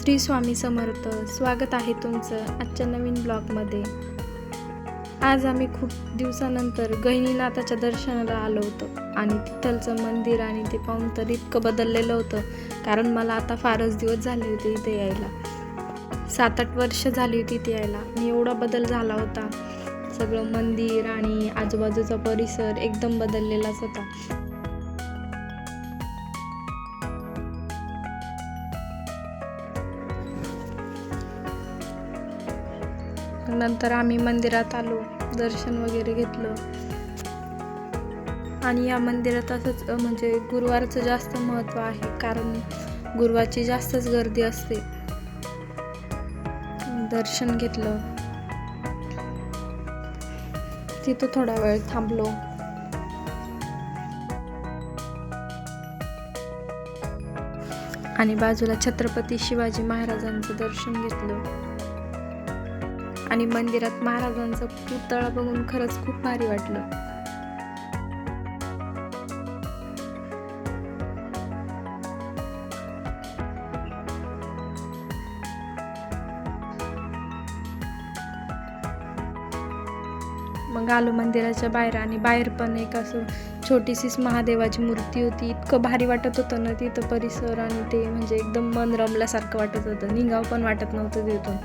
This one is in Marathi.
श्री स्वामी समर्थ स्वागत आहे तुमचं आजच्या नवीन ब्लॉगमध्ये. आज आम्ही खूप दिवसानंतर गहिनीनाथाच्या दर्शनाला आलो होतो आणि तिथलचं मंदिर आणि ते पाहून तर इतकं बदललेलं होतं कारण मला आता फारच दिवस झाले होते इथे यायला. सात आठ वर्ष झाली होती इथे यायला. आणि एवढा बदल झाला होता. सगळं मंदिर आणि आजूबाजूचा परिसर एकदम बदललेलाच होता. नंतर आम्ही मंदिरात आलो दर्शन वगैरे घेतलं. आणि या मंदिरात असंच म्हणजे गुरुवारचं जास्त महत्त्व आहे कारण गुरुवारची जास्तच गर्दी असते. दर्शन घेतलं. तिथं थोडा वेळ थांबलो. आणि बाजूला छत्रपती शिवाजी महाराजांचं दर्शन घेतलं. आणि मंदिरात महाराजांचा पुतळा बघून खरंच खूप भारी वाटलं. मग आलो मंदिराच्या बाहेर आणि बाहेर पण एक असं छोटीशीच महादेवाची मूर्ती होती. इतकं भारी वाटत होतं ना तिथं परिसर आणि ते म्हणजे एकदम मन रमल्यासारखं वाटत होतं. निघाव पण वाटत नव्हतं तिथून.